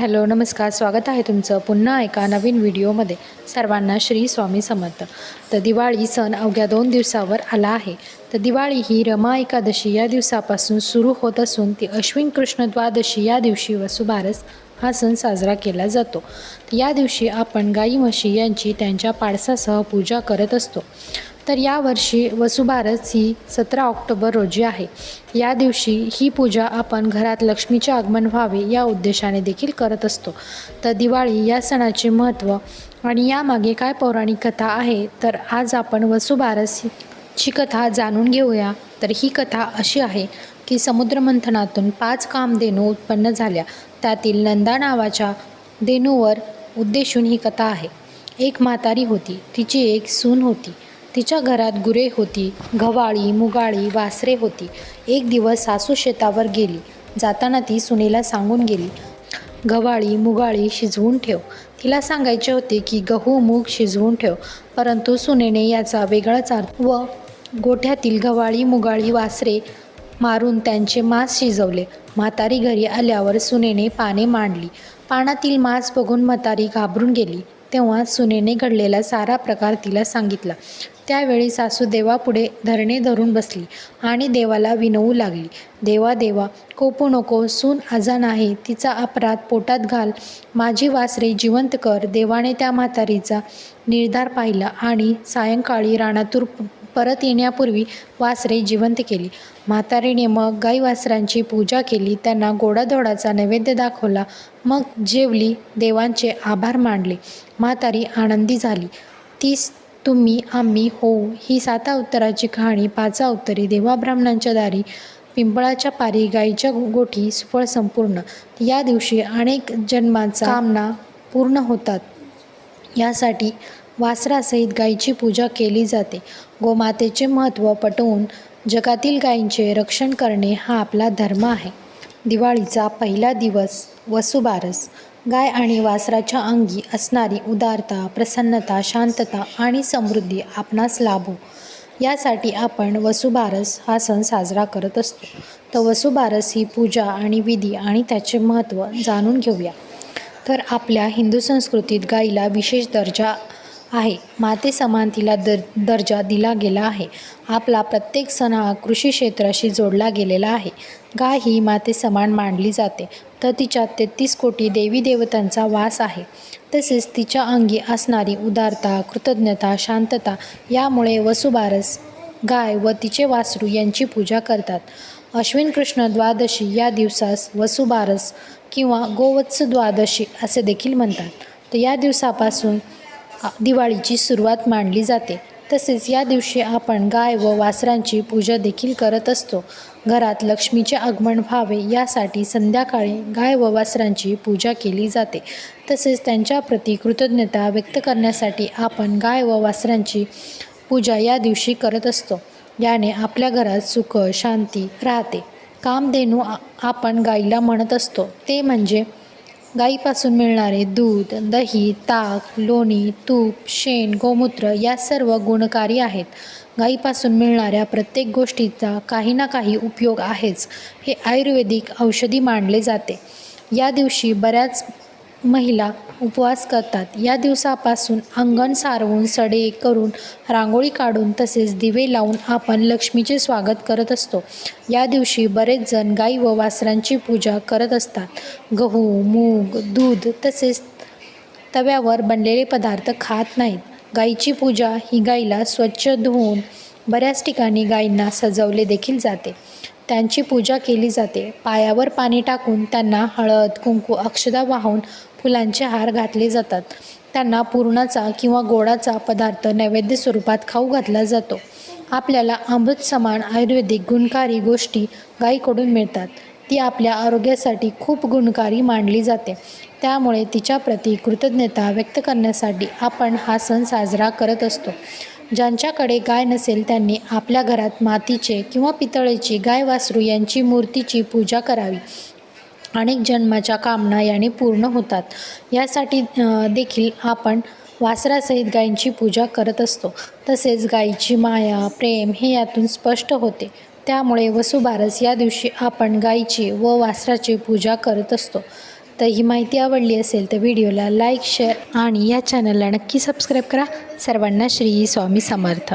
Hello नमस्कार. स्वागत आहे तुमचं पुन्हा एका नवीन व्हिडिओमध्ये. सर्वांना श्री स्वामी समर्थ. तर दिवाळी सण अवघ्या दोन दिवसावर आला आहे. तर दिवाळी ही रमा एकादशी या दिवसापासून सुरू होत असून ती अश्विन कृष्ण द्वादशी या दिवशी वसुबारस हा सण साजरा केला जातो. या दिवशी आपण गाई म्हशी यांची त्यांच्या पाडसासह पूजा करत असतो. तर यावर्षी वसुबारस ही सतरा ऑक्टोबर रोजी आहे. या दिवशी ही पूजा आपण घरात लक्ष्मीचे आगमन व्हावे या उद्देशाने देखील करत असतो. तर दिवाळी या सणाचे महत्त्व आणि यामागे काय पौराणिक कथा आहे तर आज आपण वसुबारस ची कथा जाणून घेऊया. तर ही कथा अशी आहे की समुद्रमंथनातून पाच कामधेनू उत्पन्न झाल्या. त्यातील नंदा नावाच्या धेनूवर उद्देशून ही कथा आहे. एक म्हातारी होती. तिची एक सून होती. तिच्या घरात गुरे होती घवाळी मुगाळी वासरे होती. एक दिवस सासू शेतावर गेली. जाताना ती सुनेला सांगून गेली गव्हाळी मुगाळी शिजवून ठेव. तिला सांगायचे होते की गहू मूग शिजवून ठेव. परंतु सुनेने याचा वेगळाच अर्थ व गोठ्यातील गव्हाळी मुगाळी वासरे मारून त्यांचे मांस शिजवले. म्हातारी घरी आल्यावर सुनेने पाने मांडली. पानातील मांस बघून म्हातारी घाबरून गेली. तेव्हा सुनेने घडलेला सारा प्रकार तिला सांगितला. त्यावेळी सासू देवापुढे धरणे धरून बसली आणि देवाला विनवू लागली. देवा देवा कोपू नको सून आजान आहे तिचा अपराध पोटात घाल. माझी वासरे जिवंत कर देवाने त्या म्हातारीचा निर्धार पाहिला आणि सायंकाळी राणातूर परत येण्यापूर्वी वासरे जिवंत केली. म्हातारीने मग गाई वासरांची पूजा केली. त्यांना गोडाधोडाचा नैवेद्य दाखवला. मग जेवली. देवांचे आभार मानले. म्हातारी आनंदी झाली. तीस तुम्ही आम्ही होऊ ही साता उत्तराची कहाणी पाचा उत्तरी देवा ब्राह्मणांच्या दारी पिंपळाच्या पारी गाईच्या गोठी सुफळ संपूर्ण. या दिवशी अनेक जन्माचा कामना पूर्ण होतात. यासाठी वासरासहित गायीची पूजा केली जाते. गोमातेचे महत्त्व पटवून जगातील गायींचे रक्षण करणे हा आपला धर्म आहे. दिवाळीचा पहिला दिवस वसुबारस. गाय आणि वासराच्या अंगी असणारी उदारता प्रसन्नता शांतता आणि समृद्धी आपणास लाभो. यासाठी आपण वसुबारस हा सण साजरा करत असतो. तर वसुबारस ही पूजा आणि विधी आणि त्याचे महत्त्व जाणून घेऊया. तर आपल्या हिंदू संस्कृतीत गाईला विशेष दर्जा आहे. माते समान तिला दर दर्जा दिला गेला आहे. आपला प्रत्येक सण हा कृषी क्षेत्राशी जोडला गेलेला आहे. गाय ही माते समान मानली जाते. तर तिच्या तेहतीस कोटी देवी देवतांचा वास आहे. तसेच तिच्या अंगी असणारी उदारता कृतज्ञता शांतता यामुळे वसुबारस गाय व तिचे वासरू यांची पूजा करतात. अश्विन कृष्ण द्वादशी या दिवसास वसुबारस किंवा गोवत्स द्वादशी असे देखील म्हणतात. तर या दिवसापासून दिवाळीची सुरुवात मानली जाते. तसेच या दिवशी आपण गाय व वासरांची पूजा देखील करत असतो. घरात लक्ष्मीचे आगमन व्हावे यासाठी संध्याकाळी गाय व वासरांची पूजा केली जाते. तसेच त्यांच्याप्रती कृतज्ञता व्यक्त करण्यासाठी आपण गाय व वासरांची पूजा या दिवशी करत असतो. याने आपल्या घरात सुख शांती राहते. कामधेनू आपण गाईला म्हणत असतो. ते म्हणजे गाईपासून मिळणारे दूध दही ताक लोणी तूप शेण गोमूत्र या सर्व गुणकारी आहेत. गाईपासून मिळणाऱ्या प्रत्येक गोष्टीचा काही ना काही उपयोग आहेच हे आयुर्वेदिक औषधी मानले जाते. या दिवशी बऱ्याच महिला उपवास करतात. या दिवसापासून अंगण सारवून सडे करून रांगोळी काढून तसेच दिवे लावून आपण लक्ष्मीचे स्वागत करत असतो. या दिवशी बरेच जण गाई व वासरांची पूजा करत असतात. गहू मूग दूध तसेच तव्यावर बनलेले पदार्थ खात नाहीत. गाईची पूजा ही गाईला स्वच्छ धुवून बऱ्याच ठिकाणी गायींना सजवले देखील जाते. त्यांची पूजा केली जाते. पायावर पाणी टाकून त्यांना हळद कुंकू अक्षदा वाहून फुलांचे हार घातले जातात. त्यांना पुरणाचा किंवा गोडाचा पदार्थ नैवेद्य स्वरूपात खाऊ घातला जातो. आपल्याला अमृत समान आयुर्वेदिक गुणकारी गोष्टी गायीकडून मिळतात. ती आपल्या आरोग्यासाठी खूप गुणकारी मानली जाते. त्यामुळे तिच्याप्रती कृतज्ञता व्यक्त करण्यासाठी आपण हा सण साजरा करत असतो. ज्यांच्याकडे गाय नसेल त्यांनी आपल्या घरात मातीचे किंवा पितळेची गाय वासरू यांची मूर्तीची पूजा करावी. अनेक जन्माच्या कामना याने पूर्ण होतात. यासाठी देखील आपण वासरासहित गायींची पूजा करत असतो. तसेच गायीची माया प्रेम हे यातून स्पष्ट होते. त्यामुळे वसुबारस या दिवशी आपण गायीची व वासराची पूजा करत असतो. तर ही माहिती आवडली असेल तर व्हिडिओला लाईक शेअर आणि या चॅनलला नक्की सबस्क्राईब करा. सर्वांना श्री स्वामी समर्थ.